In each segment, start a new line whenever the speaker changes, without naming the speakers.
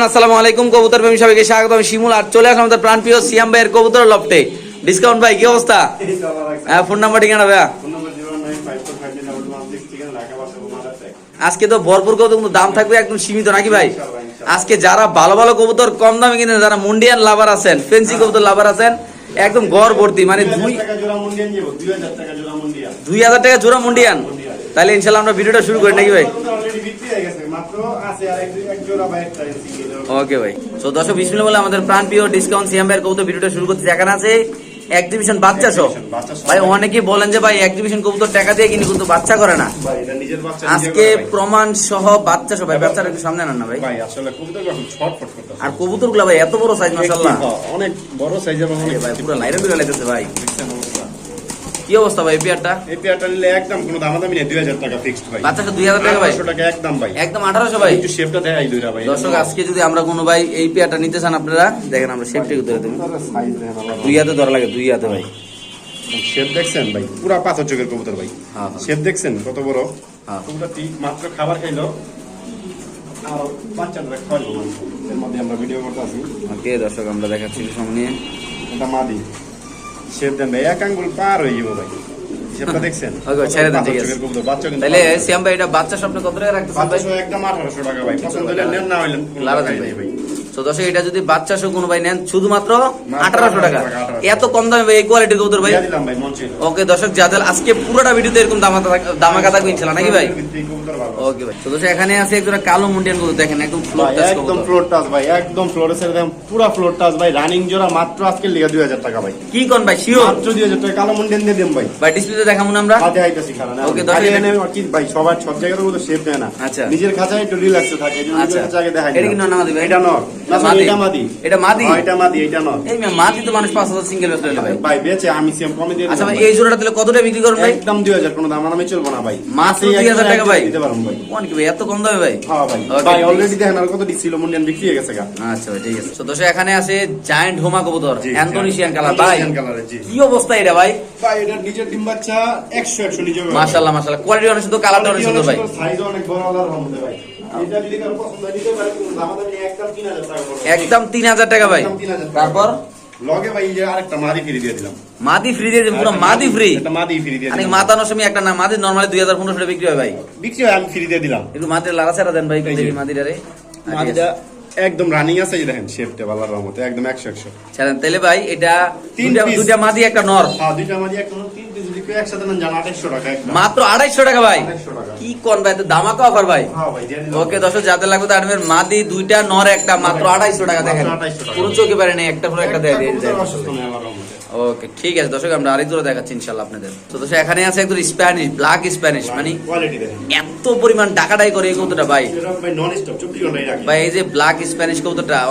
আসসালামু আলাইকুম। কবুতর প্রেমী সবাইকে স্বাগত আমি শিমুল আর চলে আসলাম আমাদের প্রাণপ্রিয় সিয়াম ভাইয়ের কবুতর লফটে ডিসকাউন্ট ভাই, কি অবস্থা? হ্যাঁ ফোন নাম্বার ঠিকানা ভাইয়া? আজকে তো ভরপুর কবুতর, কিন্তু দাম থাকবে একদম সীমিত, নাকি ভাই? আজকে যারা ভালো ভালো কবুতর কম দামে কিনে যারা মুন্ডিয়ান লাভার আছেন ফেন্সি কবুতর লাভার আছেন, একদম গড় ভর্তি মানে দুই দুই হাজার টাকা জোড়া মুন্ডিয়ান। তাহলে ইনশাল্লাহ আমরা ভিডিওটা শুরু করি, নাকি ভাই? ওকে ভাই তো দর্শক বিসমিল্লাহ বলে আমাদের প্রাণ প্রিয় ডিসকাউন্ট সিএম ভাইয়ের কবুতর ভিডিওটা শুরু করতে এখানে আছে। এক্সিবিশন বাচ্চা সহ। ভাই অনেকেই বলেন যে ভাই এক্সিবিশন কবুতর টাকা দিয়ে কিনে কিন্তু বাচ্চা করে না। আজকে প্রমাণ সহ বাচ্চা সহ ভাই বাচ্চাটা একটু সামনে আনান না ভাই। আর কবুতরগুলা ভাই এত বড় সাইজ মাসাল্লাহ
অনেক বড় সাইজের
ভাই পুরো লাইরে বিরা লাইতেছে ভাই। কি অবস্থা ভাই পেয়ারটা?
এই পেয়ারটা নিলে একদম কোনো দামাদামি নেই দুই হাজার টাকা ফিক্সড ভাই।
বাচ্চাটা দুই হাজার টাকা ভাই?
টাকা একদম ভাই।
একদম আঠারোশো ভাই?
একটু শেপটা দেখাই দুইটা ভাই।
দর্শক আজকে যদি আমরা কোনো ভাই এই পেয়ারটা নিতে চান আপনারা দেখেন আমরা শেপটা ধরে দেবো। দুই হাতে ধরা লাগে দুই হাতে ভাই।
শেপ দেখছেন ভাই? পুরা পাথর চোখের কবুতর ভাই।
হ্যাঁ, হ্যাঁ।
শেপ দেখছেন? কত বড়?
হ্যাঁ।
মাত্র খাবার খাইলো। আর বাচ্চাটা খাওয়াইলো। এর মধ্যে আমরা ভিডিও করতে আছি
ওকে দর্শক আমরা দেখাচ্ছি সামনে। নিয়ে
এটা মাদি। শেপ দেন ভাই এক আঙ্গুল পার হয়ে যাব ভাই। শেপটা দেখছেন?
ওকে, ছেড়ে দেন, ঠিক আছে।
বাচ্চা কিন্তু
তাহলে। শ্যাম ভাই এটা বাচ্চা স্বপ্ন কত টাকা রাখতেছেন ভাই
বাচ্চা একদম আঠারোশো টাকা ভাই পছন্দ হলে নেন না হইলেন
লারা ভাই। তো দর্শক এটা যদি বাচ্চা সহ কোনো ভাই নেন শুধুমাত্র আঠারোশো টাকা। এত কম দামে ভাই এই কোয়ালিটির কবুতর ভাই? ওকে দর্শক যাদের আজকে পুরোটা ভিডিওতে এরকম দামাকা থাক- দামাকা থাকবে ইনশাল্লাহ নাকি ভাই। ওকে ভাই তো দর্শক এখানে আছে একজোড়া কালো মুন্ডিয়ান কবুতর দেখেন একদম ফ্লোর টাচ
একদম ফ্লোর টাচ ভাই একদম ফ্লোরে ছেড়ে দেন পুরা ফ্লোর টাচ ভাই রানিং জোড়া মাত্র আজকে লিগা দুই হাজার টাকা ভাই।
কি কোন ভাই শিওর
মাত্র দুই হাজার টাকা কালো মুন্ডেন দিয়ে দিন ভাই।
ভাই ডিসপ্লেতে দেখাবো না আমরা?
হাতে আইতাছি খারাপ না
Okay, দশ
এনে কি ভাই সবার সব জায়গার মতো শেপ দেয় না।
আচ্ছা।
নিজের খাঁচায় একটু রিল্যাক্সে থাকে
আচ্ছা।
আগে দেখাই
এটা কি
দিলাম।
না ভাই?
এটা নর।
এটা মাদি।
এটা মাদি।
এটা মাদি?
এটা মাদি
এই মাদি তো মানুষ পাঁচ হাজার সিঙ্গেল বেচতে ভাই।
ভাই বেচে আমি সেম কমে দিয়ে
আচ্ছা ভাই
ভাই।
এই জোড়াটা তাহলে কত টাকা বিক্রি করুন ভাই?
একদম দুই হাজার কোনো দাম আমি চলবো না ভাই।
মাত্র 2000 টাকা ভাই?
দিতে পারব ভাই।
কোন কি ভাই এত কম দামে ভাই?
হ্যাঁ ভাই। ভাই অলরেডি দেখেন আর কত দিছিল মুন্ডিয়ান বিক্রি হয়ে গেছে গা।
আচ্ছা ভাই ঠিক আছে। তো দর্শক এখানে আছে জায়ান্ট হোমা কবুতর
জি,
অ্যান্থোনিশিয়ান কালার ভাই। কি অবস্থা এটা ভাই?
ভাই এটা নিজের ডিম বাচ্চা
মাশাআল্লাহ মাশাআল্লাহ। কোয়ালিটি অনেক সুন্দর কালারটা অনেক সুন্দর ভাই।
সাইজ অনেক বড় রহমতে ভাই। একদম 3000 টাকা পড়বে
একদম তিন হাজার টাকা ভাই।
একদম 3000 টাকা।
তারপর?
লগে ভাই যে আরেকটা মাদি ফ্রি দিয়ে দিলাম।
মাদি ফ্রি দিয়ে দিন, পুরো মাদি ফ্রি।
এটা মাদি ফ্রি দিয়ে দিলাম।
মাথা নষ্টমী একটা না মাদি নর্মালি দুই হাজার পনেরোশো বিক্রি হয় ভাই।
বিক্রি হয় আমি ফ্রি দিয়ে দিলাম।
একটু ছাড়া দেন ভাই
মাদিটা একদম রানিং আছে এই দেখেন শেপটা আল্লাহর রহমতে একদম 100 100
ছাড়েন তাহলে ভাই এটা দুইটা মাদি একটা নর।
হ্যাঁ দুইটা মাদি একটা তিন পিস একসাথে নেন জানা 2800 টাকা একদম
মাত্র আড়াইশো টাকা ভাই?
2800 টাকা।
কি কোন ভাই তো দামাকা অফার ভাই?
হ্যাঁ ভাই
ওকে লাগবে তাদের মাদি দুইটা নর একটা মাত্র আড়াইশো টাকা দেখেন।
মাত্র 2800 টাকা।
পুরো চোখে পারে নেই একটা পুরো একটা দেয় দিয়ে দেয় ওকে ঠিক আছে দর্শক আমরা আরেক দূরে দেখাচ্ছি ইনশাল্লাহ আপনাদের। তো দর্শক এখানে আছে একদম স্প্যানিশ ব্ল্যাক স্প্যানিশ মানে এত পরিমাণ ডাকাডাই করে এই কবুতরটা ভাই।
ভাই নন স্টপ 24 ঘন্টাই রাখি।
ভাই এই যে ব্ল্যাক স্প্যানিশ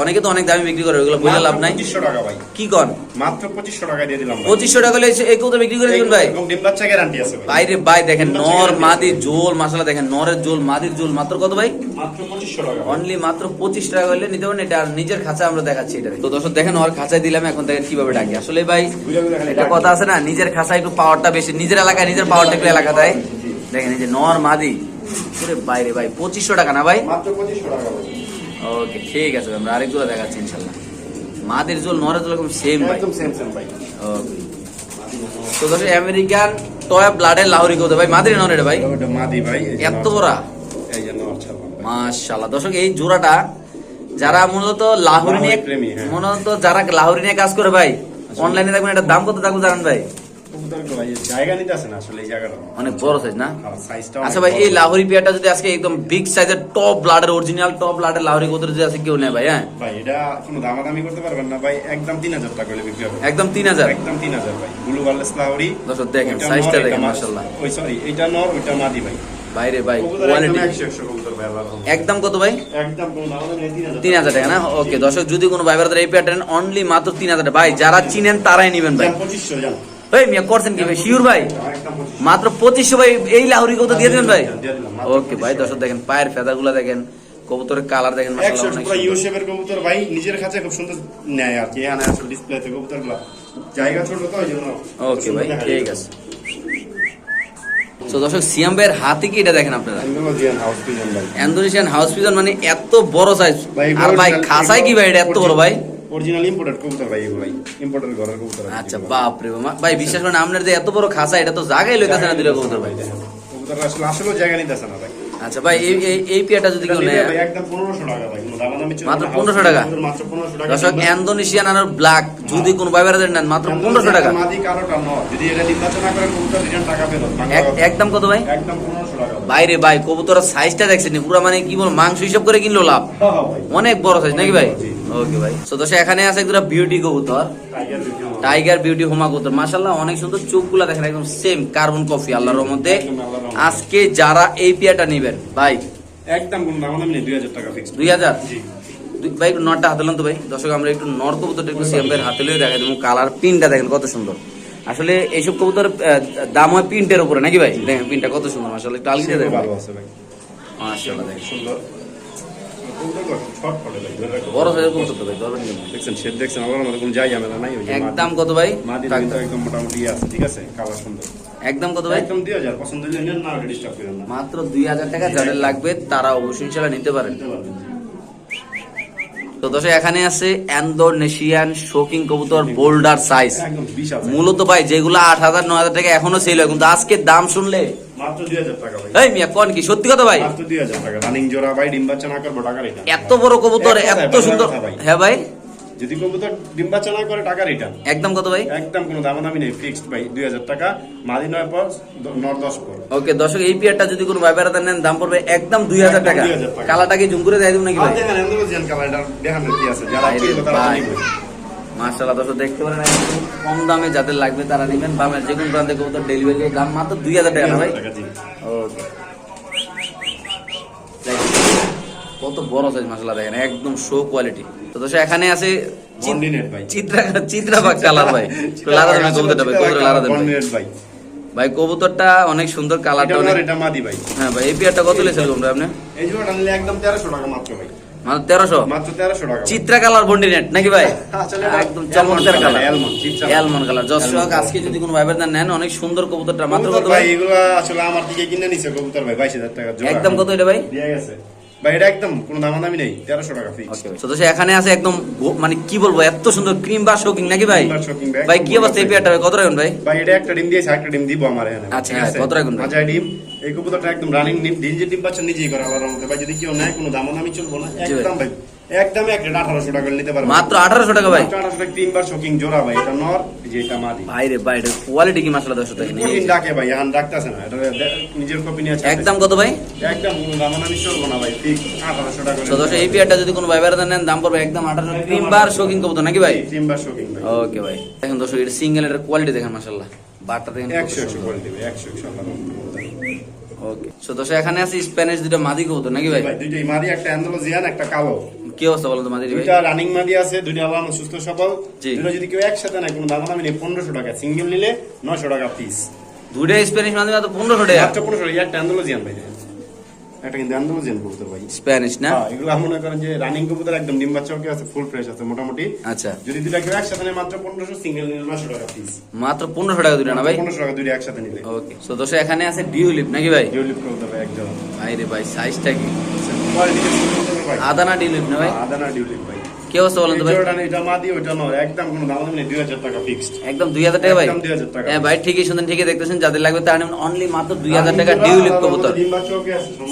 অনেকে তো অনেক দামে বিক্রি করে ওগুলো বলে লাভ নাই।
2500 টাকা ভাই।
কি কন?
মাত্র 2500 টাকা দিয়ে দিলাম
পঁচিশশো টাকা হলে এই কবুতর বিক্রি করে দিবেন ভাই।
ডিম বাচ্চা গ্যারান্টি আছে ভাই।
বাইরে ভাই দেখেন নর
guarantee
মাদি
আছে।
জোল মশলা দেখেন নরের জোল মাদির জোল মাত্র কত ভাই?
মাত্র 2500 টাকা
অনলি মাত্র পঁচিশ টাকা হলে নিতে পারেন এটা নিজের খাঁচা আমরা দেখাচ্ছি এটা তো দর্শক দেখেন ওর খাঁচায় দিলাম এখন দেখেন কীভাবে ডাকি। আসলে ভাই এটা। কথা আছে না? নিজের খাঁচায় একটু পাওয়ারটা বেশি। নিজের এলাকায় নিজের পাওয়ারটা একটু এলাকা দেয়। দেখেন এই যে নর মাদি। পুরো বাইরে ভাই পঁচিশশো টাকা না ভাই?
মাত্র 2500 টাকা ভাই।
ওকে ঠিক আছে আমরা আরেকগুলো দেখাচ্ছি ইনশাল্লাহ মাদির জোল নরের জোল সেম ভাই।
একদম সেম সেম ভাই।
ওকে। তো আমেরিকান টয় ব্লাডের লাহোরি কত? ভাই মাদির নর এটা ভাই?
ওটা মাদি ভাই
এত বড়া
এই যে নর ভাই।
দর্শক এই জোড়াটা যারা মূলত লাহোরি নিয়ে
হ্যাঁ।
মূলত যারা লাহোরি নিয়ে কাজ করে ভাই অনলাইনে দেখবেন এটার দাম কত থাকবে জানেন ভাই। অনেক বড় সাইজ না? আচ্ছা ভাই এই লাহোরি পেয়ারটা যদি আজকে একদম বিগ সাইজের টপ ব্লাডের অরিজিনাল টপ ব্লাডের লাহোরি কত যদি আছে কেউ নেয় ভাই হ্যাঁ?
ভাই এটা কোনো দামাদামি করতে পারবেন না ভাই একদম 3000 টাকা হলে বিক্রি হবে।
একদম তিন হাজার?
একদম 3000 ভাই ব্লু ওয়ারলেস লাহোরি।
দর্শক দেখেন
ওইটা
সাইজটা দেখেন
এটা ওই সরি এটা নর ওইটা মাদি ভাই।
বাইরে ভাই
একদম 100 100 কবুতর ভাই
একদম কত ভাই?
একদম কোনো দামাদামি নেই 3000
তিন হাজার টাকা না? ওকে দর্শক যদি কোনো ভাই ব্রাদার এই পেয়ারটা নেন অনলি মাত্র তিন হাজার টাকা। ভাই যারা চিনেন তারাই নেবেন ভাই।
যান 2500 যান।
ভাই মিয়া করছেন কি ভাই? শিওর ভাই? মাত্র পঁচিশশো ভাই এই লাহুরি কত দিয়ে দেবেন ভাই? ওকে ভাই
2500
দর্শক দেখেন পায়ের ফেদা গুলা দেখেন কবুতরের কালার দেখেন
ইউ শেপের কবুতর ভাই নিজের কাছে খুব সুন্দর নেয় আর কি। এখানে আসলে ডিসপ্লেতে কবুতরগুলো। জায়গা ছোট তো ওই জন্য
ওকে ভাই ঠিক আছে। তো দর্শক সিয়াম ভাইয়ের হাতে কি এটা দেখেন আপনারা?
ইন্দোনেশিয়ান হাউস পিজন
মানে এত বড় সাইজ আর ভাই খাসাই কি ভাই এটা এত বড় ভাই?
অরিজিনাল ইম্পোর্টেড কবুতর ভাই ভাই। ইম্পোর্টেড ঘরের কবুতর
আচ্ছা। বাপ রে ভাই বিশ্বাস করেন আপনার যে এত বড় খাসা এটা তো জায়গায় লইতেছে না দুটো কবুতর ভাই।
কবুতর আসলে আসলে জায়গা নিতেছে না ভাই।
আচ্ছা ভাই এই এই- এই পিয়াটা যদি কেউ নেয়।
একদম 1500 টাকা ভাই
মাত্র
না।
1500 টাকা?
মাত্র 1500 টাকা
দর্শক ইন্দোনেশিয়ান আর ব্ল্যাক যদি কোনো ভাই বেড়াতে নেন মাত্র পনেরোশো টাকা।
মাদি কারোটা নয়। যদি এটা নির্বাচন না করে কবুতর রিটার্ন টাকা ফেরত।
এক- একদম কত ভাই?
একদম 1500 টাকা ভাই।
বাইরে ভাই কবুতরের সাইজটা দেখছেন পুরো মানে কি বল মাংস হিসাব করে কিনলো লাভ।
হ্যাঁ, হ্যাঁ।
অনেক বড় সাইজ নাকি ভাই? ওকে ভাই। তো দর্শক এখানে আছে একটা বিউটি কবুতর।
টাইগার।
টাইগার বিউটি হোমা কবুতর মাশাল্লাহ অনেক সুন্দর চোখগুলা দেখেন একদম সেম কার্বন কফি আল্লাহর মধ্যে
রহমতে।
আজকে যারা এই পিয়াটা নিবেন ভাই।
একদম কোনো দামাদামি নেই 2000 টাকা ফিক্স জি।
ভাই একটু নটটা হাতে তো ভাই। দর্শক আমরা একটু নর কবুতরটা একটু হাতে লিয়ে দেখাই দেবো। কালার পিনটা দেখেন কত সুন্দর। আসলে এইসব কবুতর দাম হয় পিনটের উপরে নাকি ভাই? দেখেন পিনটা কত সুন্দর মাসাল্লাহ একটু আলগিয়ে দেখেন
ভালো আছে ভাই।
দেখেন
সুন্দর কবুতর কত শর্ট পড়ে ভাই ধরে রাখো।
বড় সাইজের কবুতর ভাই ধরবেন
দেখছেন শেড দেখছেন আমার মধ্যে কোনো যাই ঝামেলা নাই
একদম কত ভাই?
মাদি
থাক,
কিন্তু
থাক।
একদম মোটামুটি আছে ঠিক আছে? কালার সুন্দর।
একদম কত ভাই?
একদম 2000 পছন্দ হলে নেন না ডিস্টার্ব করেন না।
মাত্র দুই হাজার টাকা যাদের লাগবে তারা অবশ্যই ইনশাল্লাহ নিতে পারেন। তো দর্শক এখানে আছে অ্যান্ডোনেশিয়ান শোকিং কবুতর বোল্ডার সাইজ
একদম 20 আছে
মূলত ভাই যেগুলো আট হাজার নয় হাজার টাকা এখনও সেল হয় কিন্তু আজকে দাম শুনলে
মাত্র 2000 টাকা ভাই।
এই মিয়া কোন কি? সত্যি কথা ভাই?
মাত্র 2000 টাকা। রানিং জোড়া ভাই ডিম বাচ্চা না করব টাকা রিটার্ন
এত বড় কবুতর এত সুন্দর। হ্যাঁ ভাই।
যদি কবুতর ডিম বাচ্চা না করে টাকা রিটার্ন
একদম কত ভাই?
একদম কোনো দামাদামি নেই ফিক্সড ভাই 2000 টাকা। মাদি নয় পর নর 10 পর।
ওকে দর্শক এই পিয়ারটা যদি কোনো ভাই বেড়াতে নেন দাম পড়বে একদম দুই হাজার টাকা।
2000 টাকা।
কালাটাকে জুম করে দেয় দেবো নাকি ভাই?
দেখেন কালারটা কি আছে। যারা তারা
মার্শাল্লাহ দর্শক দেখতে পারেন কম দামে যাদের লাগবে তারা নেবেন। যে কোনো প্রান্তে কবুতর ডেলিভারি দাম মাত্র দুই হাজার টাকা না ভাই?
2000 টাকা জি।
ওকে। কত বড় সাইজ মশলা দেখেন একদম শো কোয়ালিটি তো এখানে আছে চিত- চিত্রা চিত্রাবাগ কালার ভাই। লারা দেবেন কবুতরটা ভাই কবুতর লারা দেবেন ভাই। কবুতরটা অনেক সুন্দর কালারটা অনেক
এটা মাদি ভাই।
হ্যাঁ ভাই এই পেয়ারটা কত লেছিল তোমরা আপনি?
এই জোড়াটা নিলে একদম 1300 টাকা মাত্র ভাই।
তেরোশো?
মাত্র 1300 টাকা।
চিত্রা কালার নাকি ভাই? একদম চমৎকার কালার।
Almond,
colour. দর্শক আজকে যদি কোনো ভাইবের নেন অনেক সুন্দর কবুতরটা। মাত্র কত ভাই
এগুলো আসলে আমার দিকে কিনে নিছে কবুতর ভাই 22000 টাকা
একদম কত এটা ভাই?
দিয়ে গেছে। ভাই এটা একদম কোনো দামাদামি নেই তেরোশো টাকা ফিক্স
তো সে এখানে আছে একদম মানে কি বলব এত সুন্দর ক্রিম বা শোকিং নাকি ভাই?
ভাই,
কি অবস্থা এই
ভাই।
পেয়ারটা ভাই কত রাখুন ভাই?
ভাই এটা একটা ডিম দিয়েছে একটা ডিম দিব আমার এখানে।
আচ্ছা, হ্যাঁ, কত রাখুন
আচ্ছা ডিম এই কবুতরটা একদম রানিং ডিম ডিম যে ডিম পাচ্ছেন নিজেই করে আল্লাহর রহমতে ভাই যদি কেউ নেয় কোনো দামাদামি চলবো না। একদম ভাই। একদম একটা 1800 টাকা নিতে পারবেন
মাত্র আঠারোশো টাকা ভাই।
1800 টাকা ক্রিম বার শোকিং জোড়া ভাই এটা নর এই যে এটা মাদি।
ভাই রে ভাই কোয়ালিটি কি মাসালা দেখেন এই
প্রোটিন ডাকে ভাই এখন ডাকতেছে না এটা নিজের কপি নিয়ে
একদম কত ভাই?
একদম কোনো দামাদামি চলবো না ভাই ঠিক 1800 টাকা।
তো দর্শক এই পেয়ারটা যদি কোনো ভাই বেড়াতে নেন দাম পড়বে একদম আঠারোশো ক্রিম বার শোকিং কবুতর নাকি ভাই?
ক্রিম বার শোকিং ভাই।
ওকে ভাই দেখেন দর্শক এটা সিঙ্গেল এর কোয়ালিটি দেখেন মাসাল্লাহ বারটা দেখেন কত
100 100
সুন্দর।
করে দিবে 100 100 আল্লাহর রহমতে।
ওকে সো দর্শক এখানে আছে স্প্যানিশ দুটো মাদি কবুতর নাকি ভাই?
ভাই দুইটাই মাদি একটা অ্যান্ডালুজিয়ান একটা কালো।
কি অবস্থা বলো তোমাদের
দুইটা রানিং মাদি আছে দুইটা আবার সুস্থ সফল
জি।
দুটো যদি কেউ একসাথে নেয় কোনো দাম দামি নেই পনেরোশো টাকা। সিঙ্গেল নিলে নশো টাকা পিস
দুইটা স্প্যানিশ মাদি মাত্র পনেরোশো টাকা।
মাত্র পনেরোশো টাকা একটা অ্যান্ডালুজিয়ান ভাই। একটা কিন্তু অ্যান্ডালুজিয়ান কবুতর ভাই।
স্প্যানিশ না?
হ্যাঁ, এগুলো মনে করেন যে রানিং কবুতর একদম ডিম আছে ফুল ফ্রেশ আছে মোটামুটি।
আচ্ছা।
যদি কেউ একসাথে নেয় মাত্র পনেরোশো সিঙ্গেল নিলে নশো টাকা পিস
মাত্র পনেরোশো টাকা দুটো না ভাই?
টাকা একসাথে নিলে।
ওকে সো এখানে আছে ডিউলিপ নাকি ভাই?
ডিউলিপ কবুতর ভাই একদম।
ভাই রে ভাই সাইজটা কি
কোয়ালিটি
আদানা ডিউলিপ না ভাই?
আদানা ডিউলিপ ভাই।
কি অবস্থা বলেন তো ভাই?
এই জোড়াটা এটা মাদি ওইটা নয়। একদম কোনো দাম নেই দুই হাজার টাকা ফিক্সড
একদম দুই হাজার টাকা ভাই?
একদম 2000 টাকা।
হ্যাঁ ভাই ঠিকই ঠিকই দেখতেছেন যাদের লাগবে তার অনলি মাত্র কবুতর।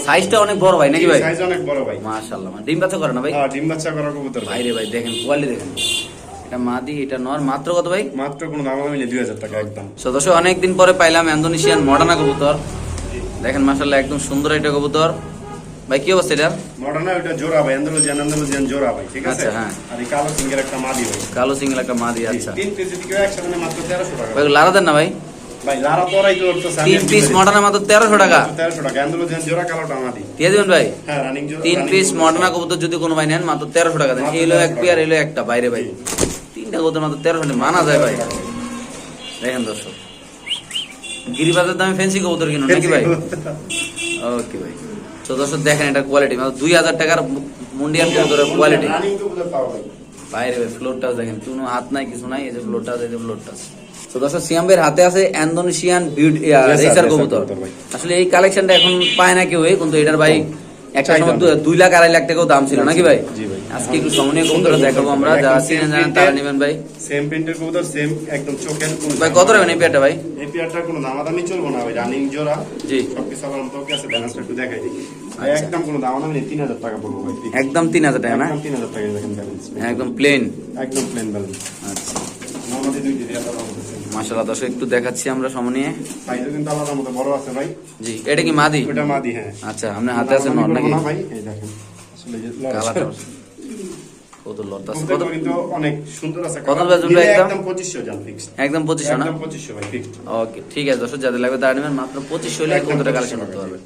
সাইজটা অনেক বড় ভাই নাকি ভাই?
সাইজ অনেক বড় ভাই।
মাশাআল্লাহ ডিম বাচ্চা করে না ভাই?
হ্যাঁ ডিম বাচ্চা করা কবুতর। ভাই
ভাই রে ভাই দেখেন কোয়ালিটি দেখেন। এটা মাদি এটা নর মাত্র কত ভাই?
মাত্র কোনো দাম দামি দুই হাজার টাকা একদম।
সদস্য অনেকদিন পরে পাইলাম ইন্দোনেশিয়ান মডার্না কবুতর। দেখেন মাশাআল্লাহ একদম সুন্দর এটা কবুতর। ভাই কি অবস্থা এটা?
মডার্না ওইটা জোড়া ভাই আন্দোলন আন্দোলন জোড়া ভাই ঠিক আছে?
আচ্ছা, হ্যাঁ।
আর এই কালো সিঙ্গের একটা মাদি ভাই।
কালো সিঙ্গেল একটা মাদি আচ্ছা।
তিন পিস যদি কেউ একসাথে মাত্র তেরোশো টাকা।
ভাই লারা দেন না ভাই।
ভাই লারা তো তো
তিন পিস মডার্না মাত্র তেরোশো টাকা।
তেরোশো টাকা আন্দোলন জোড়া কালোটা মাদি।
দিয়ে দেবেন ভাই?
হ্যাঁ রানিং জোড়া
তিন পিস। মডার্না কবুতর যদি কোনো ভাই নেন মাত্র তেরোশো টাকা দেন। এলো এক
1300
পেয়ার এলো একটা বাইরে ভাই। তিনটা কবুতর মাত্র তেরোশো টাকা মানা যায় ভাই। দেখেন দর্শক গিরিবাজার দামে ফেন্সি কবুতর কিনুন নাকি ভাই? ওকে ভাই। তো দর্শক দেখেন এটা কোয়ালিটি মানে দুই হাজার টাকার মুন্ডিয়ান কবুতরের কোয়ালিটি বাইরে ভাই ফ্লোর টাচ দেখেন কোনো হাত নাই কিছু নাই এই যে ফ্লোর টাচ এই যে ফ্লোর টাচ তো দর্শক সিয়াম্বের হাতে আছে ইন্দোনেশিয়ান বিউটি রেসার কবুতর। আসলে এই কালেকশনটা এখন পায় না কেউ কিন্তু এটার ভাই একটা সময় দুই লাখ আড়াই লাখ টাকাও দাম ছিল নাকি ভাই?
ভাই।
আজকে একটু সমনীয় কবুতর দেখাবো আমরা যারা চিনেন জানেন তারা নেবেন ভাই।
সেম প্রিন্টের কবুতর সেম একদম চোখের
ভাই কত রাখবেন এই পেয়ারটা ভাই?
এই পেয়ারটার কোনো দামাদামি চলবো না ভাই রানিং জোড়া
জি।
সবকিছু আমার মতো আছে ব্যালেন্সটা একটু দেখাই দিই ভাই
আচ্ছা।
একদম কোনো দামাদামি নেই তিন হাজার টাকা পড়ব ভাই
একদম তিন হাজার টাকা না?
একদম তিন হাজার টাকা দেখেন ব্যালেন্স
একদম প্লেন
একদম প্লেন ব্যালেন্স
আচ্ছা।
নর্মালি দুই দিদি
দর্শক একটু দেখাচ্ছি আমরা
সাইজও কিন্তু আলাদা মতো বড় আছে ভাই।
জি এটা কি মাদি?
এটা মাদি হ্যাঁ।
আচ্ছা আপনার হাতে আছে নর নাকি?
ভাই এই দেখেন। আসলে যে
কত লট আছে কত
কত কিন্তু অনেক সুন্দর আছে
কত
colour।
একদম?
একদম 2500 জান ফিক্স
একদম পঁচিশশো না?
একদম 2500 ভাই ফিক্স
ওকে ঠিক আছে দর্শক যাদের লাগবে তারা নেবেন মাত্র পঁচিশশো হলে
2500
কালেকশন করতে
টাকা।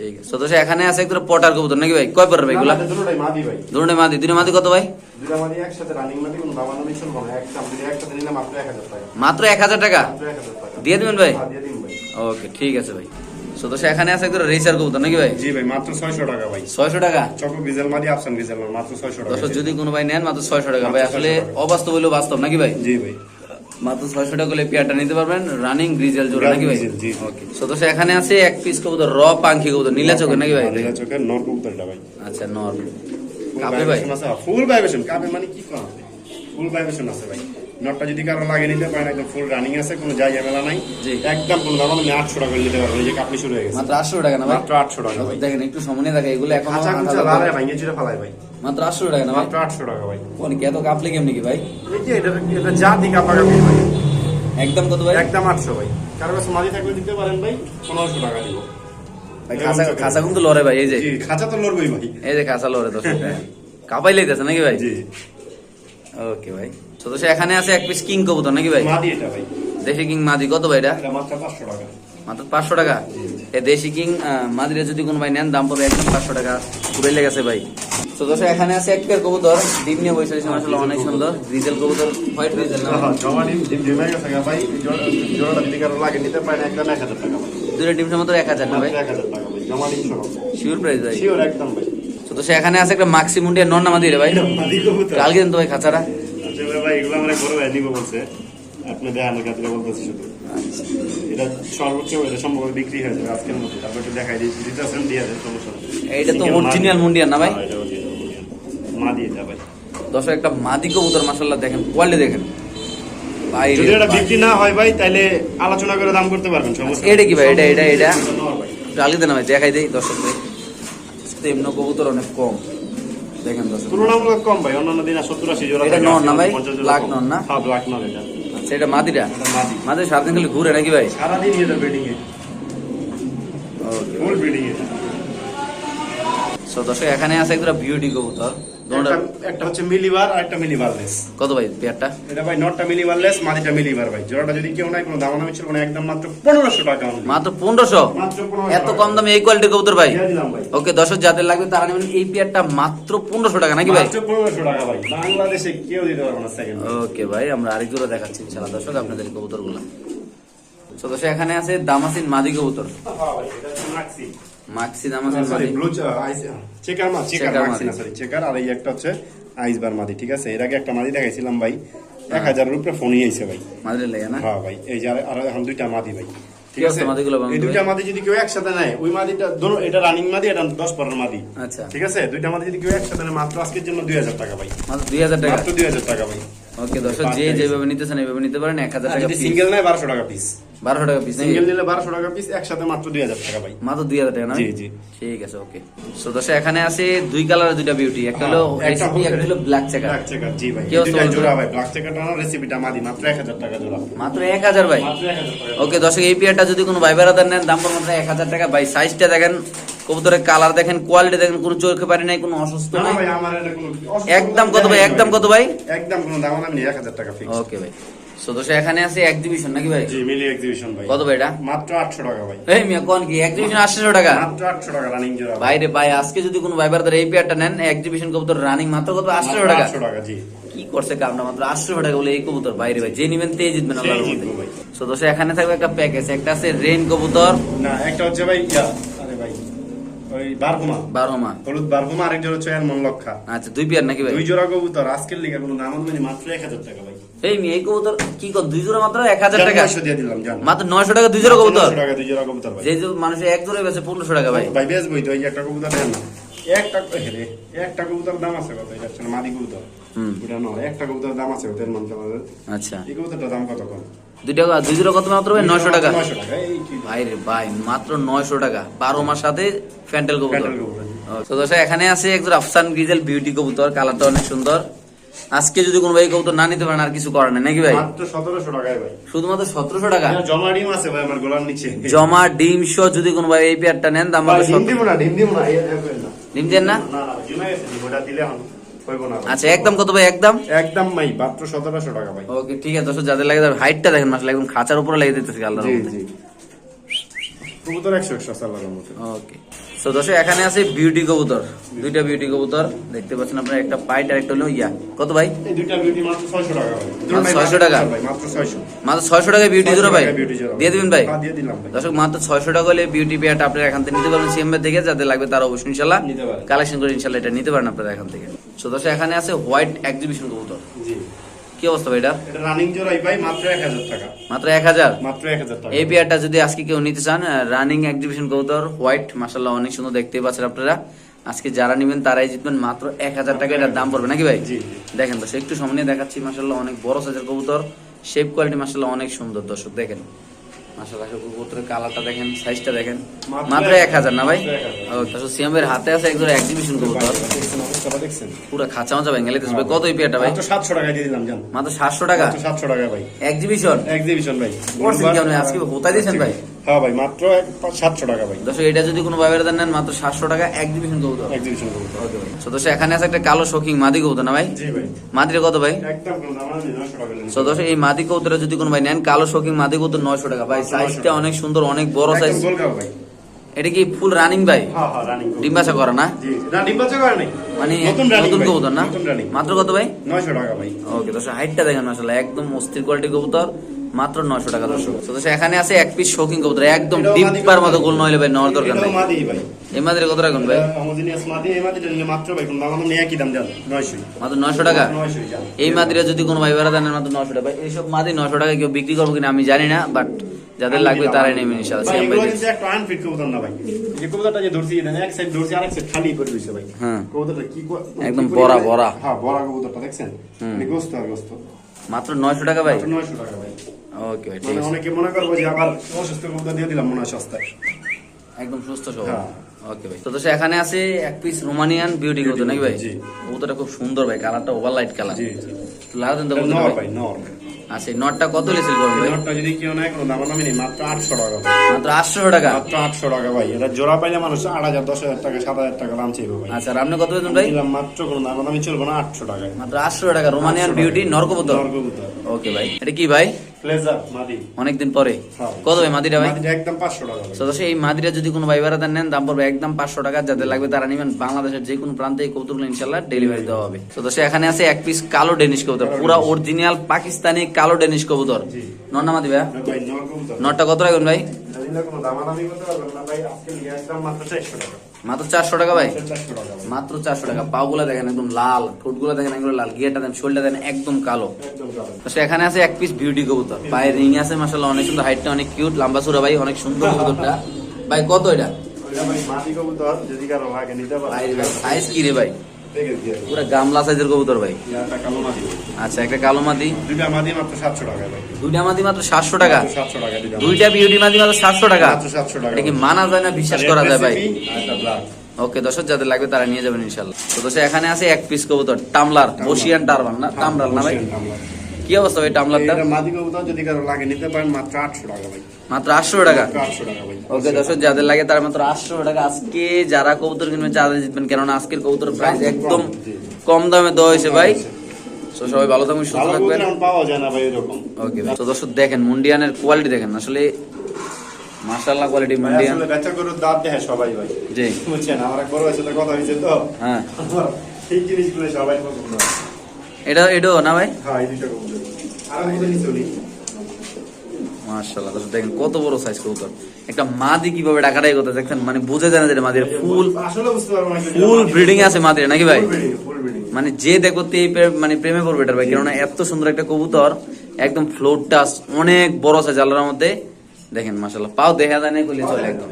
ঠিক আছে। তো এখানে আছে একটা পটার কবুতর নাকি ভাই? কয় পড়বে এগুলা?
না, দুটোটাই মাদি ভাই।
দুটো মাদি। দুটো মাদি কত ভাই?
দুটা মাদি একসাথে রানিং মাদি কোনো দামাদামি চলবো না একদম যদি একসাথে নিলে মাত্র 1000 টাকা।
মাত্র এক হাজার টাকা?
মাত্র 1000 টাকা।
দিয়ে দিবেন ভাই?
হ্যাঁ, দিয়ে দিন ভাই।
ওকে ঠিক আছে ভাই। তো এখানে আছে একটা রেসার কবুতর নাকি ভাই?
জি ভাই মাত্র 600 টাকা ভাই।
ছয়শো টাকা?
চকো বিজেল মাদি আফসান বিজেল মাত্র 600 টাকা।
দর্শক যদি কোনো ভাই নেন মাত্র ছয়শো টাকা। ভাই আসলে
600।
অবাস্তব হইলেও বাস্তব নাকি ভাই?
জি ভাই।
মাত্র ছয়শো টাকা হলে পেয়ারটা নিতে পারবেন। রানিং গ্রিজেল জোড়া নাকি ভাই। ওকে তো এখানে আছে এক পিস কবুতর র পাঙ্খি কবুতর নীলা চোখের নাকি ভাই?
নীলা চোখের নর কবুতরটা ভাই।
আচ্ছা নর কাপে ভাই?
ফুল ভাইব্রেশন কাপে মানে কি করা ফুল ভাইব্রেশন আছে ভাই। নটটা যদি কারও লাগে নিতে পারেন একদম ফুল রানিং আছে কোনো জায়গা মেলা নাই। একদম কোনো দাম আমি আটশো টাকা করে নিতে পারবেন এই যে কাপড়ি শুরু হয়ে গেছে।
মাত্র আটশো টাকা না
মাত্র আটশো টাকা
দেখেন একটু সময় দেখে এগুলো এখন
ভাই চিরা ফালাই ভাই।
মাত্র আটশো টাকা না
মাত্র আটশো টাকা ভাই।
কোন কি এত কাপলে কেমনি কি ভাই?
এই যে এটা জাতি ভাই।
একদম কত ভাই?
একদম আটশো ভাই। কারও কাছে মাঝে থাকলে দিতে পারেন ভাই পনেরোশো টাকা দিব।
ভাই, খাসা খাসা কিন্তু লড়ে ভাই এই যে।
তো লড়বই ভাই।
এই যে খাসা লড়ে দশ কাপাই লেগেছে নাকি ভাই?
জি।
ওকে ভাই। তো এখানে আছে এক পিস কিং কবুতর নাকি ভাই?
মাদি এটা ভাই।
দেশি কিং মাদি কত ভাই এটা?
এটা মাত্র পাঁচশো টাকা।
এই দেশি কিং মাদিরে যদি কোনো ভাই নেন দাম পড়বে একদম পাঁচশো টাকা। পুরে লেগেছে ভাই। তো দোষে এখানে আছে এক পেয়ার কবুতর। ডিম নিয়ে বসে রয়েছে আসলে অনেক সুন্দর। রিজেল কবুতর হোয়াইট রিজেল না?
ডিম হয়ে
দুটো ডিম সময় এক হাজার না ভাই? শিওর প্রাইস ভাই
শিওর একদম ভাই।
তো দোষে এখানে আছে একটা মাক্সি মুন্ডিয়া নন নামাদি রে ভাই। কালকে দিন তো ভাই খাঁচারা
ভাই এগুলো আমরা বড় ভাই নিব বলছে। আপনি দেখানোর ক্ষেত্রে বলতেছি শুধু এটা সর্বোচ্চ এটা সম্ভব বিক্রি হয়ে যাবে আজকের মধ্যে তারপর একটু দেখাই দিই দিতেছেন দিয়ে দেন সমস্যা
এইটা তো
মাদি।
মুন্ডিয়ান না ভাই?
মুন্ডিয়ান। মাদি এটা ভাই
দর্শক একটা মাদি কবুতর মাসাল্লাহ দেখেন কোয়ালিটি দেখেন ভাই
যদি এটা বিক্রি না হয় ভাই তাহলে আলোচনা করে দাম করতে পারবেন সমস্যা
এটা কি ভাই? এটা- এটা- এটা? কালকে দেন ভাই দেখাই দেই দর্শক ভাই এমনি কবুতর অনেক কম দেখেন দর্শক
তুলনামূলক কম ভাই অন্যান্য দিন সত্তর আশি জোড়া
এটা
থাকে,
নর না ভাই? ব্ল্যাক
কম।
না?
হ্যাঁ ব্ল্যাক নর এটা
এটা মাদিটা
মাদি
সারাদিন খালি ঘুরে নাকি ভাই?
সারাদিন এটা ব্রিডিং এ।
ওকে
ফুল ব্রিডিং এ।
সো দর্শক এখানে আছে একটা বিউটি কবুতর।
একটা- হচ্ছে মিলিবার আর একটা মিলিবারলেস।
কত ভাই পেয়ারটা?
এটা ভাই নটটা মিলিবারলেস মাদিটা মিলিবার ভাই। জোড়াটা যদি কেউ নাই কোনো দামাদামি ছিল না একদম মাত্র পনেরোশো টাকা
মাত্র পনেরোশো?
1500
এত কম দামে এই কোয়ালিটির কবুতর ভাই? ওকে দর্শক যাদের লাগবে তারা নেবেন এই পেয়ারটা মাত্র পনেরোশো টাকা নাকি ভাই?
মাত্র টাকা ভাই। বাংলাদেশে কেউ দিতে পারবে না সেকেন্ড
ওকে ভাই আমরা আরেক জোড়া দেখাচ্ছি ইনশাআল্লাহ। দর্শক আপনাদের কবুতরগুলা তো এখানে আছে দামাসিন মাদি কবুতর। মাক্সি দামাসিন
সরি ব্লু চেকার মা চেকার
Checker
মাছি না
মাদি।
সরি চেকার আর এই একটা হচ্ছে আইসবার মাদি ঠিক আছে? এর আগে একটা মাদি দেখাইছিলাম ভাই এক হাজারের উপরে ফোনই আইছে ভাই।
মাদির লেগে না?
হ্যাঁ ভাই এই যে আর- আর এখন দুইটা মাদি ভাই ঠিক আছে
মাদিগুলো
এই দুইটা মাদি যদি কেউ একসাথে নেয় ওই মাদিটা দোনো এটা রানিং মাদি এটা দশ পরের মাদি
আচ্ছা।
ঠিক আছে? দুইটা মাদি যদি কেউ একসাথে নেয় মাত্র আজকের জন্য দুই হাজার টাকা ভাই।
মাত্র দুই হাজার টাকা?
মাত্র দুই হাজার টাকা ভাই।
ওকে দর্শক যে যেভাবে নিতে চান এইভাবে নিতে পারেন এক হাজার
আর
টাকা
যদি সিঙ্গেল নেয় বারোশো টাকা পিস
বারোশো টাকা পিস
সিঙ্গেল নিলে বারোশো টাকা পিস একসাথে মাত্র দুই হাজার টাকা ভাই।
মাত্র দুই হাজার টাকা না
জি, জি।
ঠিক আছে ওকে সো দর্শক এখানে আছে দুই কালারের দুইটা বিউটি একটা হলো
হ্যাঁ,
রেসিপি একটা হলো ব্ল্যাক চেকার
ব্ল্যাক চেকার জি ভাই? জোড়া ভাই ব্ল্যাক চেকারটা না রেসিপিটা মাদি মাত্র এক হাজার টাকা জোড়া।
মাত্র এক হাজার ভাই?
মাত্র
ওকে দর্শক এই পেয়ারটা যদি কোনো ভাই বেড়াদার নেন দাম পড়বে মাত্র এক হাজার টাকা। ভাই সাইজটা দেখেন কবুতরের কালার দেখেন কোয়ালিটি দেখেন কোনো চোখে পারি নাই কোনো অসুস্থ নাই। একদম কত ভাই একদম কত ভাই?
একদম কোনো দাম নেই এক হাজার টাকা ফিক্স
ওকে ভাই। সো এখানে আছে এক্সিবিশন নাকি ভাই?
জি মিলি এক্সিবিশন ভাই।
কত ভাই এটা?
মাত্র আটশো টাকা ভাই।
এই মিয়া কোন কি? এক্সিবিশন আটশো টাকা?
মাত্র আটশো টাকা রানিং জোড়া ভাই।
বাইরে ভাই আজকে যদি কোনো ভাই বেড়াদার এই পেয়ারটা নেন এক্সিবিশন কবুতর রানিং মাত্র কত? আটশো
মাত্র
টাকা।
আটশো টাকা জি।
কি করছে কামটা মাত্র? আটশো টাকা বলে এই কবুতর বাইরে ভাই যে নিবেন তে জিতবেন আল্লাহর
ভাই।
দর্শক এখানে থাকবে একটা প্যাকেজ একটা আছে রেন কবুতর।
না একটা হচ্ছে ভাই ভাই ওই ওই বারহুমা। হলুদ বারহুমা আরেক হচ্ছে এলমন লক্ষা
আচ্ছা দুই পেয়ার নাকি ভাই?
দুই জোড়া কবুতর আজকের লিগে কোনো দাম মানে মাত্র এক হাজার টাকা ভাই।
এই মেয়ে কবুতর কি কর দুই জোড়া মাত্র এক হাজার টাকা?
নয়শো দিয়ে দিলাম জান।
মাত্র নয়শো টাকা দুই জোড়া কবুতর?
নয়শো টাকা দুই জোড়া কবুতর ভাই।
যে যে এক জোড়া বেছে পনেরোশো টাকা ভাই।
ভাই বেশ বই তো এই একটা কবুতর দেন। একটা হেরে একটা কবুতর দাম আছে কত? এটা মাদি কবুতর।
হুম।
ওটা নয় একটা কবুতর দাম আছে ওদের মধ্যে
আচ্ছা।
এই কবুতরটার দাম কত কম
দুই টাকা দুই জোড়া কত মাত্র ভাই নয়শো টাকা। ভাই রে ভাই মাত্র নয়শো টাকা। বারো মাস সাথে ফ্যান্টেল কবুতর।
প্যান্ডেল
তো দর্শক এখানে আছে একজন আফসান গ্রিজেল বিউটি কবুতর কালারটা অনেক সুন্দর। আজকে যদি কোনো ভাই কবুতর না নিতে পারেন আর কিছু করার নেই নাকি ভাই?
মাত্র সতেরোশো টাকায় ভাই।
শুধুমাত্র সতেরোশো টাকা?
জমা ডিম আছে ভাই আমার গোলার নিচে।
জমা ডিম সহ যদি কোনো ভাই এই পেয়ারটা নেন দাম
ডিম দিব না ডিম দিব না
দেন না?
ডিম, দিলে হইব না
আচ্ছা একদম কত ভাই একদম?
একদম ভাই মাত্র সতেরোশো টাকা ভাই।
ওকে ঠিক আছে দর্শক যাদের লাগে হাইটটা দেখেন মাসলে একদম খাঁচার উপরে লেগে দিতেছে আল্লাহর
জি জি। কবুতর একশো একশো সাল্লার মতো
ওকে। তো দর্শক এখানে আছে বিউটি কবুতর। দুইটা বিউটি কবুতর দেখতে পাচ্ছেন আপনারা একটা পাইট আর একটা হলো ইয়া। কত ভাই?
এই দুইটা বিউটি মাত্র ছয়শো টাকা ভাই।
মাত্র 600 টাকা?
ভাই মাত্র ছয়শো।
মাত্র ছয়শো টাকায় বিউটি জোড়া ভাই? দিয়ে দিবেন ভাই?
হ্যাঁ, দিয়ে দিলাম ভাই।
দর্শক মাত্র ছয়শো টাকা হলে বিউটি পেয়ারটা আপনারা এখান থেকে নিতে পারবেন সিএমএ থেকে যাদের লাগবে তারা অবশ্যই ইনশাল্লাহ কালেকশন করে ইনশাল্লাহ এটা নিতে পারেন আপনারা এখান থেকে। তো দর্শক এখানে আছে হোয়াইট এক্সিবিশন কবুতর।
জি।
কি অবস্থা ভাই এটা?
এটা রানিং জোড়াই ভাই মাত্র এক হাজার টাকা।
মাত্র এক হাজার?
মাত্র এক হাজার টাকা।
এই পেয়ারটা যদি আজকে কেউ নিতে চান রানিং এক্সিবিশন কবুতর হোয়াইট মাসাল্লাহ অনেক সুন্দর দেখতে পাচ্ছেন আপনারা। আজকে যারা নেবেন তারাই জিতবেন মাত্র এক হাজার টাকা এটার দাম পড়বে নাকি ভাই?
জি।
দেখেন দর্শক একটু সামনে দেখাচ্ছি মাসাল্লাহ অনেক বড় সাইজের কবুতর শেপ কোয়ালিটি মাসাল্লাহ অনেক সুন্দর দর্শক দেখেন। মাসাল্লাহ কবুতরের কালারটা দেখেন সাইজটা দেখেন।
মাত্র
মাত্র এক হাজার না ভাই?
মাত্র 1000
ও, দর্শক সিএমের হাতে আছে একজন এক্সিবিশন কবুতর পুরো খাঁচা মাচা ভেঙে লেতেছে ভাই। কত এই ভাই?
মাত্র সাতশো টাকা দিয়ে দিলাম জান।
মাত্র সাতশো টাকা?
মাত্র সাতশো টাকা ভাই।
এক্সিবিশন
এক্সিবিশন ভাই।
করছেন কি আজকে হোতায় দিয়েছেন ভাই?
হ্যাঁ ভাই মাত্র সাতশো টাকা ভাই।
দর্শক এটা যদি কোনো ভাইবের দেন নেন মাত্র সাতশো টাকা এক্সিবিশন কবুতর
এক্সিবিশন কবুতর
দর্শক এখানে আছে একটা কালো শৌখিন মাদি কবুতর না ভাই?
জি ভাই।
মাদিটা কত ভাই?
একদম টাকা
দর্শক এই মাদি কবুতরে যদি কোনো ভাই নেন কালো শৌখিন মাদি কবুতর নয়শো টাকা। ভাই সাইজটা অনেক সুন্দর অনেক বড় সাইজ
ভাই।
এটা কি ফুল রানিং ভাই?
হ্যাঁ হ্যাঁ
ডিম করা না?
ডিম করে নাই।
মানে
নতুন ভাই,
কবুতর না? মাত্র কত ভাই?
নয়শো টাকা ভাই।
ওকে দর্শক হাইটটা দেখেন আসলে একদম অস্থির কোয়ালিটি কবুতর। মাত্র নয়শো টাকা দর্শক। তো এখানে আছে এক পিস শৌখিন কবুতর একদম ডিপ্পার মতো গোল নইলে ভাই নেওয়ার দরকার নাই।
মাদি
এই মাদিরে কত রাখুন ভাই
মাত্র নেই
নয়শো। টাকা? এই মাদিরে যদি কোনো ভাই বেড়া দেন মাত্র নশো টাকা। এইসব মাদি নশো টাকা কেউ বিক্রি করব কিনা আমি জানি না বাট যাদের লাগবে তারাই নেবেন ইনশাআল্লাহ
ভাই
ভাই
এগুলো একটা আনফিট কবুতর না ভাই। এই কবুতরটা যে ধরছি এটা এক সাইড ধরছি আরেক সাইড খালি করে দিয়েছে ভাই।
হ্যাঁ।
কবুতরটা কি
একদম বড়া, বড়া।
হ্যাঁ বড়া কবুতরটা দেখছেন?
হুম।
মানে গোস্ত আর গোস্ত।
মাত্র নয়শো টাকা ভাই?
900 টাকা ভাই।
ওকে ভাই ঠিক
মানে
আছে।
অনেকে মনে করবে যে আবার অসুস্থ কবুতর দিয়ে দিলাম মনে হয় সস্তায়।
একদম সুস্থ সব
হ্যাঁ।
ওকে ভাই। তো তো এখানে আছে এক পিস রোমানিয়ান বিউটি কবুতর নাকি ভাই?
জি।
কবুতরটা খুব সুন্দর ভাই। কালারটা ওভার লাইট কালার
জি জি।
তো
এটা
কবুতর
নর
ভাই?
ভাই নর
আচ্ছা নটটা কত
এই
ভাই?
নরটা যদি কেউ নেয় কোনো দাম নামে নেই মাত্র আটশো টাকা
মাত্র আটশো টাকা?
মাত্র আটশো টাকা ভাই। এটা জোড়া পাইলে মানুষ আট হাজার দশ হাজার টাকা সাত হাজার টাকা দাম চাইবে ভাই।
আচ্ছা আপনি কত বেতন ভাই?
মাত্র কোনো দাম দামি চলবো না আটশো টাকায়।
মাত্র আটশো টাকা রোমানিয়ান বিউটি
নরকবুতর। নরকবুতর।
ওকে ভাই। এটা কি ভাই?
মাদি
অনেকদিন পরে।
হ্যাঁ।
কত ভাই মাদিটা ভাই?
একদম পাঁচশো টাকা।
এই মাদিরা যদি কোনো ভাই বেড়াতে নেন দাম পড়বে একদম পাঁচশো টাকা। যাদের লাগবে তারা নেবেন বাংলাদেশের যে কোনো প্রান্তে এই কবুতরগুলো ইনশাল্লাহ ডেলিভারি দেওয়া হবে। দর্শক এখানে আছে এক পিস কালো ডেনিশ কবুতর। পুরো অরিজিনাল পাকিস্তানি কালো ডেনিশ কবুতর। নন্না মাদি ভাই
না ভাই নর
নটটা কত রাখবেন ভাই?
কোনো দামাদামি করতে পারবেন না ভাই। আজকে আসলাম মাত্র চারশো টাকা।
মাত্র চারশো টাকা ভাই। মাত্র চারশো টাকা পাগুলা দেখেন একদম লাল ঠোঁটগুলো দেখেন এগুলো লাল গিয়েটা দেন শোলটা দেন একদম কালো।
সেখানে
তো এখানে আছে এক পিস বিউটি কবুতর। পায়ে রিং আছে মাসাল্লাহ অনেক সুন্দর হাইটটা অনেক কিউট লম্বা সুরা ভাই অনেক সুন্দর কবুতরটা। ভাই কত এটা?
ভাই মাটি কবুতর যদি কারও লাগে নিতে পারে।
ভাই সাইজ কি রে ভাই। পুরো গামলা সাইজের কবুতর ভাই। আচ্ছা একটা কালো মাদি।
দুইটা মাদি মাত্র সাতশো টাকা ভাই।
দুইটা মাদি মাত্র সাতশো টাকা।
সাতশো টাকা দুইটা
বিউটি মাদি মাত্র সাতশো টাকা।
মাত্র 700 টাকা।
এটা কি মানা যায় না বিশ্বাস করা যায় ভাই। ওকে দর্শক যাদের লাগবে তারা নিয়ে যাবেন ইনশাল্লাহ তো দর্শক এখানে আছে এক পিস কবুতর টামলার বসিয়ান টারবান না? টামলার না ভাই। কি অবস্থা ভাই টামলারটা?
এইটা মাদি কবুতর যদি কারও লাগে নিতে পারেন মাত্র আটশো টাকা ভাই।
মাত্র আটশো টাকা?
ভাই।
ওকে দর্শক যাদের লাগে তারা মাত্র আটশো টাকা। আজকে যারা কবুতর কিনবেন জিতবেন। আজকের কবুতর প্রাইস একদম কম দামে দেওয়া হয়েছে ভাই। তো সবাই ভালো থাকবেন সুস্থ থাকবেন।
পাওয়া যায় না ভাই এরকম।
ওকে তো দর্শক দেখেন মুন্ডিয়ানের কোয়ালিটি দেখেন। আসলে মাশাআল্লাহ কোয়ালিটি মুন্ডিয়ান।
আসলে বেচা গরুর দাঁত দেখে সবাই ভাই।
জি।
বুঝছেন আমার কথা হয়েছে তো।
হ্যাঁ।
এই জিনিসগুলো সবাই পছন্দ।
এটা এটাও না ভাই?
হ্যাঁ
দর্শক দেখেন কত বড় সাইজ কবুতর। একটা মাদি কীভাবে ডাকাটাই করতে দেখছেন? মানে বুঝে যায় না যে মাদির ফুল ফুল ব্রিডিং আছে মাদির নাকি ভাই? মানে যে দেখো এই মানে প্রেমে পড়বে এটার ভাই কেননা এত সুন্দর একটা কবুতর একদম ফ্লোর টাস অনেক বড় সাইজ আল্লাহর মধ্যে দেখেন মাশাআল্লাহ পাও দেখা যায় না কইলে চলে একদম।